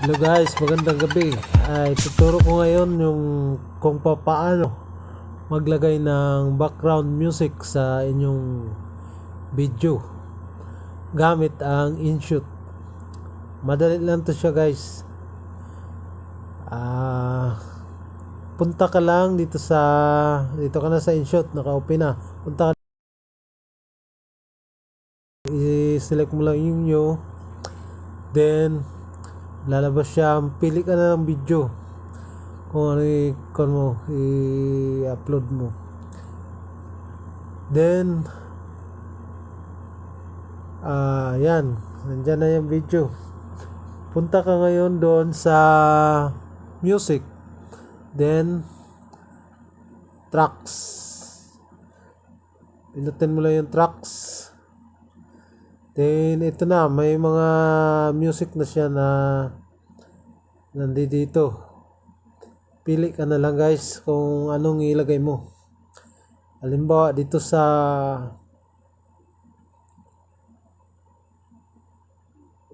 Hello guys, magandang gabi. Ay, tuturo ko ngayon yung kung paano maglagay ng background music sa inyong video gamit ang InShoot. Madali lang to siya guys. Ah, punta ka lang dito sa dito ka na sa InShoot, naka-open na. Punta ka i-select mo lang yung new then lalabas siya pili ka na ng video. Kung ano i kung mo i-upload mo. Then ah yan. Nandyan na yung video. Punta ka ngayon doon sa music. Then tracks. Pinutin mo lang yung tracks Then, ito na, may mga music na siya na nandito. Pili ka na lang guys kung anong ilagay mo. Halimbawa, dito sa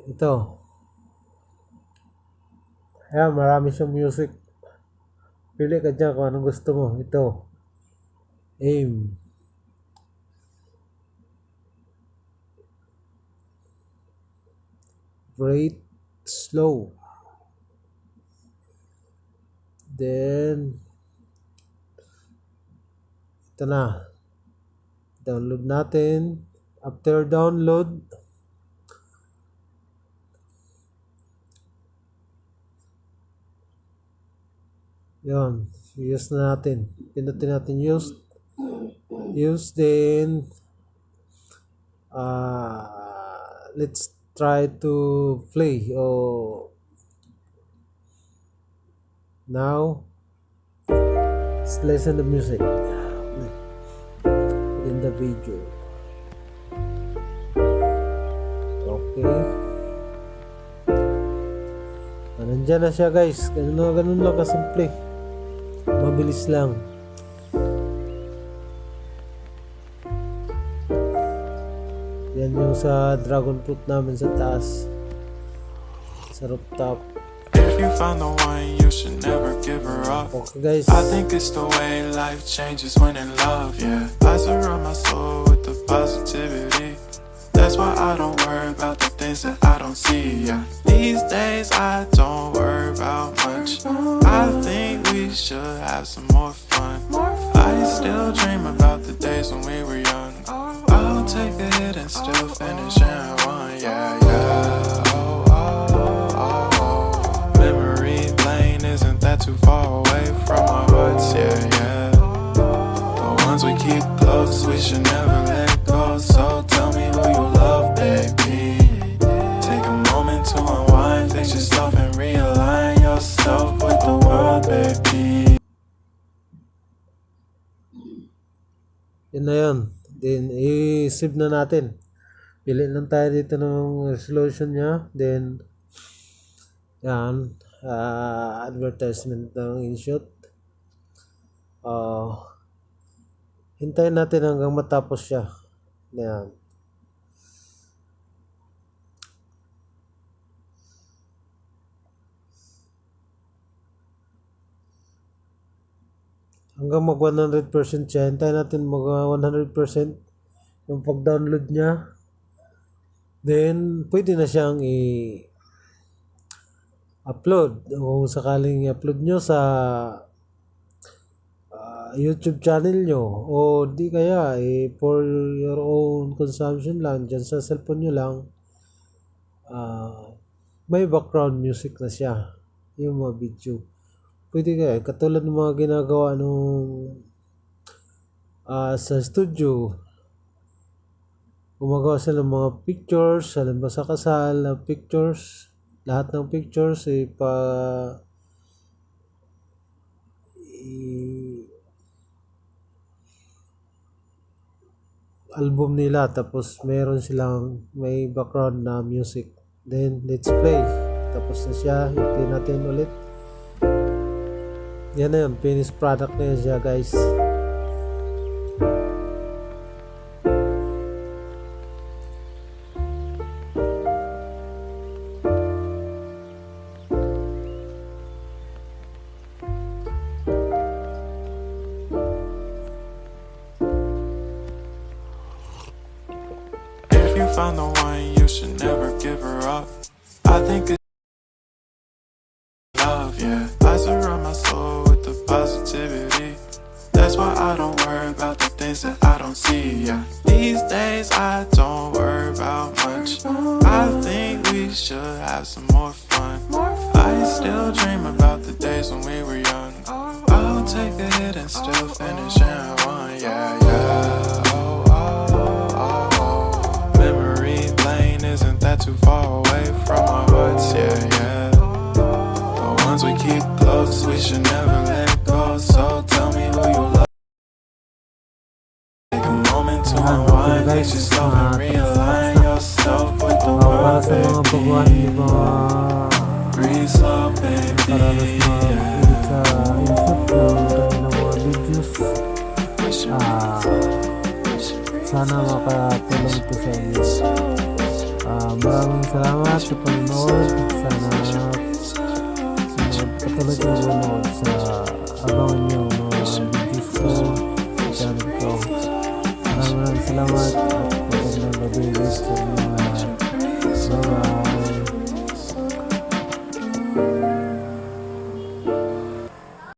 ito. Ayan, marami siyang music. Pili ka dyan kung anong gusto mo. Ito. Aim. Rate slow. Then ito na. Download natin. After download yon use na natin. Pinutin natin use use then uh, let's try to play oh. Now let's listen the music. In the video. Okay. Nandyan na siya guys. Ganun na ganun lang kasimple. Mabilis lang yung sa dragon fruit namin sa taas. Sa rooftop. If you find the one, you should never give her up. Okay guys. I think it's the way life changes when in love, yeah. I surround my soul with the positivity. That's why I don't worry about the things that I don't see, yeah. These days I don't worry about much. I think we should have some more fun. I still dream about we should never let go. So tell me who you love, baby. Take a moment to unwind, fix yourself and realign yourself with the world, baby. Yun na yun. Then, i-save na natin. Pili lang tayo dito ng resolution niya. Then, yan. ah, advertisement ng InShot. Uh, hintayin natin hanggang matapos siya. Yan. hanggang mag 100% siya. Hintayin natin mag uh, 100% yung pag-download niya. Then, pwede na siyang i- upload. Kung sakaling i-upload nyo sa ah, YouTube channel nyo? O di kaya eh, for your own consumption lang dyan sa cellphone nyo lang ah, may background music na siya yung mga video. Pwede kaya katulad ng mga ginagawa nung ah, sa studio. Gumagawa sila ng mga pictures halimbawa sa kasal na pictures? Lahat ng pictures eh pa i- album nila tapos meron silang may background na music. Then let's play. Tapos na siya i-play natin ulit. Yan na yun finished product na yun siya guys found the one, you should never give her up. I think it's love, yeah. I surround my soul with the positivity. That's why I don't worry about the things that I don't see, yeah. These days I don't worry about much. I think we should have some more fun. I still dream about the days when we were young. I'll take a hit and still finish in one, yeah, yeah. Too far away from our hearts, yeah, yeah. The ones we keep close, we should never let go. So tell me who you love. Take a moment to unwind, face yourself and realign yourself with the Ah, para sa mga world, baguhan, baby. di ba Breathe slow, Uh, maraming salamat sa panonood. Sana patuloy kayo manood sa abangan niyo mga videos ko sa channel ko. Maraming maraming salamat at magandang gabi guys sa mga mga